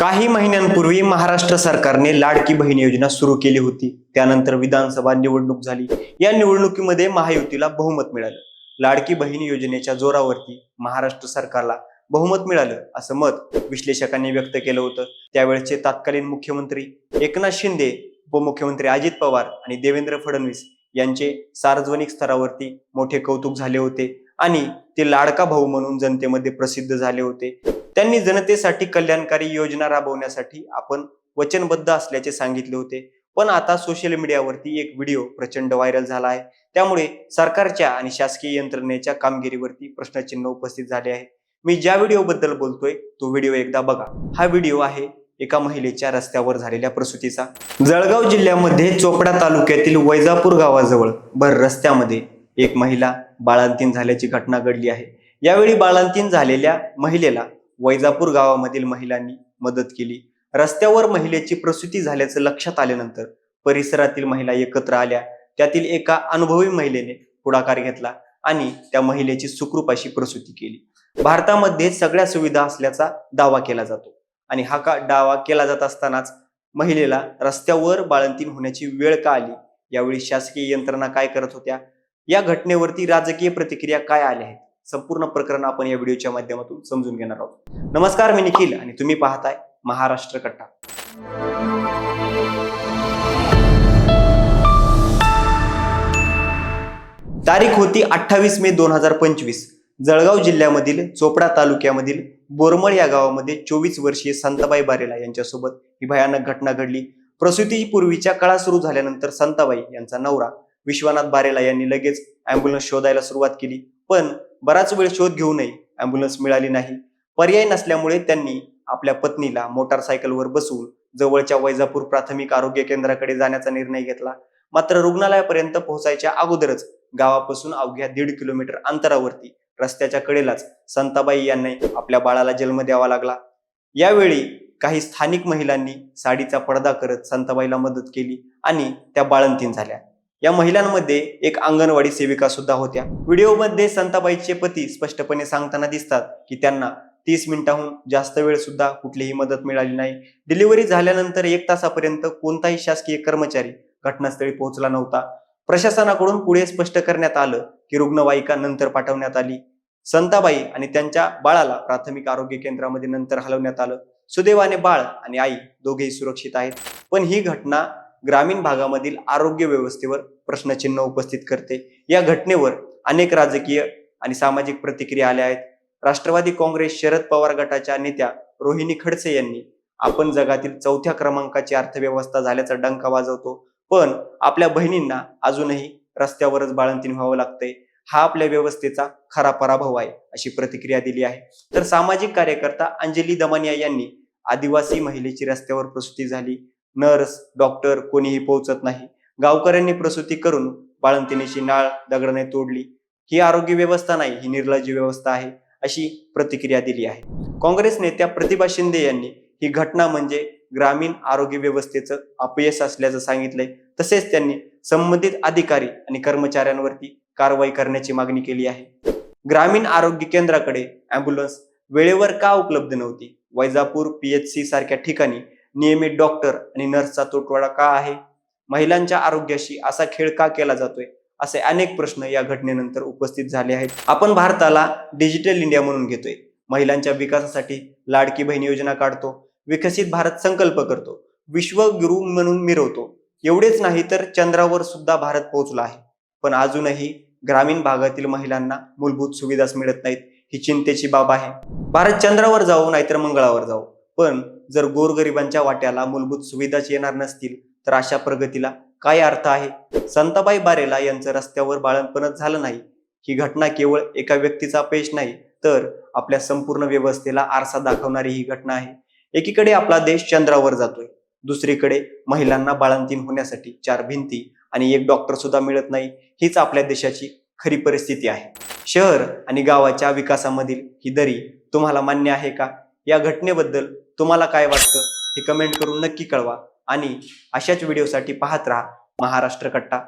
काही महिन्यांपूर्वी महाराष्ट्र सरकारने लाडकी बहीण योजना सुरू केली होती. त्यानंतर विधानसभा निवडणूक झाली. या निवडणुकीमध्ये महायुतीला बहुमत मिळालं. लाडकी बहीण योजनेच्या जोरावरती महाराष्ट्र सरकारला बहुमत मिळालं असं मत विश्लेषकांनी व्यक्त केलं होतं. त्यावेळेचे तत्कालीन मुख्यमंत्री एकनाथ शिंदे उपमुख्यमंत्री अजित पवार आणि देवेंद्र फडणवीस यांचे सार्वजनिक स्तरावरती मोठे कौतुक झाले होते आणि ते लाडका भाऊ म्हणून जनतेमध्ये प्रसिद्ध झाले होते. त्यांनी जनतेसाठी कल्याणकारी योजना राबवण्यासाठी आपण वचनबद्ध असल्याचे सांगितले होते. पण आता सोशल मीडियावरती एक व्हिडिओ प्रचंड व्हायरल झाला आहे. त्यामुळे सरकारच्या आणि शासकीय यंत्रणेच्या कामगिरीवरती प्रश्नचिन्ह उपस्थित झाले आहे. मी ज्या व्हिडिओ बद्दल बोलतोय तो व्हिडिओ एकदा बघा. हा व्हिडिओ आहे एका महिलेच्या रस्त्यावर झालेल्या प्रसूतीचा. जळगाव जिल्ह्यामध्ये चोपडा तालुक्यातील वैजापूर गावाजवळ भर रस्त्यामध्ये एक महिला बाळांतीन झाल्याची घटना घडली आहे. यावेळी बाळांतीन झालेल्या महिलेला वैजापूर गावामधील महिलांनी मदत केली. रस्त्यावर महिलेची प्रसूती झाल्याचं लक्षात आल्यानंतर परिसरातील महिला एकत्र आल्या. त्यातील एका अनुभवी महिलेने पुढाकार घेतला आणि त्या महिलेची सुखरूप अशी प्रसूती केली. भारतामध्ये सगळ्या सुविधा असल्याचा दावा केला जातो आणि हा का दावा केला जात असतानाच महिलेला रस्त्यावर बाळंतीण होण्याची वेळ का आली? यावेळी शासकीय यंत्रणा काय करत होत्या? या घटनेवरती राजकीय प्रतिक्रिया काय आल्या आहेत? संपूर्ण प्रकरण आपण या व्हिडिओच्या माध्यमातून समजून घेणार आहोत. नमस्कार मी निखिल आणि तुम्ही पाहताय महाराष्ट्र कट्टा. तारीख होती अठ्ठावीस मे दोन हजार पंचवीस. जळगाव जिल्ह्यामधील चोपडा तालुक्यामधील बोरमळ या गावामध्ये चोवीस वर्षीय संताबाई बारेला यांच्यासोबत ही भयानक घटना घडली. प्रसूतीपूर्वीच्या कळा सुरू झाल्यानंतर संताबाई यांचा नवरा विश्वनाथ बारेला यांनी लगेच अँब्युलन्स शोधायला सुरुवात केली. पण बराच वेळ शोध घेऊनही अँब्युलन्स मिळाली नाही. पर्याय नसल्यामुळे त्यांनी आपल्या पत्नीला मोटारसायकलवर बसवून जवळच्या वैजापूर प्राथमिक आरोग्य केंद्राकडे जाण्याचा निर्णय घेतला. मात्र रुग्णालयापर्यंत पोहोचायच्या अगोदरच गावापासून अवघ्या दीड किलोमीटर अंतरावरती रस्त्याच्या कडेलाच संताबाई यांनी आपल्या बाळाला जन्म द्यावा लागला. यावेळी काही स्थानिक महिलांनी साडीचा पडदा करत संताबाईला मदत केली आणि त्या बाळंतीन झाल्या. या महिलांमध्ये एक अंगणवाडी सेविका सुद्धा होत्या. व्हिडिओमध्ये संताबाईचे पती स्पष्टपणे सांगताना दिसतात की त्यांना तीस मिनिटाहून जास्त वेळ सुद्धा कुठलीही मदत मिळाली नाही. डिलिव्हरी झाल्यानंतर एक तासापर्यंत कोणताही शासकीय कर्मचारी घटनास्थळी पोहोचला नव्हता. प्रशासनाकडून पुढे स्पष्ट करण्यात आलं की रुग्णवाहिका नंतर पाठवण्यात आली. संताबाई आणि त्यांच्या बाळाला प्राथमिक आरोग्य केंद्रामध्ये नंतर हलवण्यात आलं. सुदैवाने बाळ आणि आई दोघेही सुरक्षित आहेत. पण ही घटना ग्रामीण भागामधील आरोग्य व्यवस्थेवर प्रश्नचिन्ह उपस्थित करते. या घटनेवर अनेक राजकीय आणि सामाजिक प्रतिक्रिया आल्या आहेत. राष्ट्रवादी काँग्रेस शरद पवार गटाच्या नेत्या रोहिणी खडसे यांनी आपण जगातील चौथ्या क्रमांकाची अर्थव्यवस्था झाल्याचा डंका वाजवतो. पण आपल्या बहिणींना अजूनही रस्त्यावरच बाळंतीण व्हावं लागतंय. हा आपल्या व्यवस्थेचा खरा पराभव आहे अशी प्रतिक्रिया दिली आहे. तर सामाजिक कार्यकर्ता अंजली दमानिया यांनी आदिवासी महिलेची रस्त्यावर प्रसूती झाली. नर्स डॉक्टर कोणीही पोहोचत नाही. गावकऱ्यांनी प्रसूती करून बाळंतिणीची नाळ दगडाने तोडली. ही आरोग्य व्यवस्था नाही ही निर्लज्ज व्यवस्था आहे अशी प्रतिक्रिया दिली आहे. काँग्रेस नेत्या प्रतिभा शिंदे यांनी ही घटना म्हणजे ग्रामीण आरोग्य व्यवस्थेचं अपयश असल्याचं सांगितलंय. तसेच त्यांनी संबंधित अधिकारी आणि कर्मचाऱ्यांवरती कारवाई करण्याची मागणी केली आहे. ग्रामीण आरोग्य केंद्राकडे अँब्युलन्स वेळेवर का उपलब्ध नव्हती? वैजापूर पीएचसी सारख्या ठिकाणी नियमित डॉक्टर आणि नर्सचा तुटवडा का आहे? महिलांच्या आरोग्याशी असा खेळ का केला जातोय? असे अनेक प्रश्न या घटनेनंतर उपस्थित झाले आहेत. आपण भारताला डिजिटल इंडिया म्हणून घेतोय. महिलांच्या विकासासाठी लाडकी बहीण योजना काढतो. विकसित भारत संकल्प करतो. विश्वगुरु म्हणून मिरवतो. एवढेच नाही तर चंद्रावर सुद्धा भारत पोहोचला आहे. पण अजूनही ग्रामीण भागातील महिलांना मूलभूत सुविधाच मिळत नाहीत. ही चिंतेची बाब आहे. भारत चंद्रावर जाऊ नाहीतर मंगळावर जाऊ पण जर गोरगरिबांच्या वाट्याला मूलभूत सुविधाच येणार नसतील तर अशा प्रगतीला काय अर्थ आहे? संताबाई बारेला यांचं रस्त्यावर बाळणपणच झालं नाही. ही घटना केवळ एका व्यक्तीचा अपयश नाही तर आपल्या संपूर्ण व्यवस्थेला आरसा दाखवणारी ही घटना आहे. एकीकडे आपला देश चंद्रावर जातोय दुसरीकडे महिलांना बाळंतीण होण्यासाठी चार भिंती आणि एक डॉक्टर सुद्धा मिळत नाही हीच आपल्या देशाची खरी परिस्थिती आहे. शहर आणि गावाच्या विकासामधील ही दरी तुम्हाला मान्य आहे का? या घटनेबद्दल तुम्हाला काय वाटतं हे कमेंट करून नक्की कळवा आणि अशाच व्हिडिओसाठी पाहत राहा महाराष्ट्र कट्टा.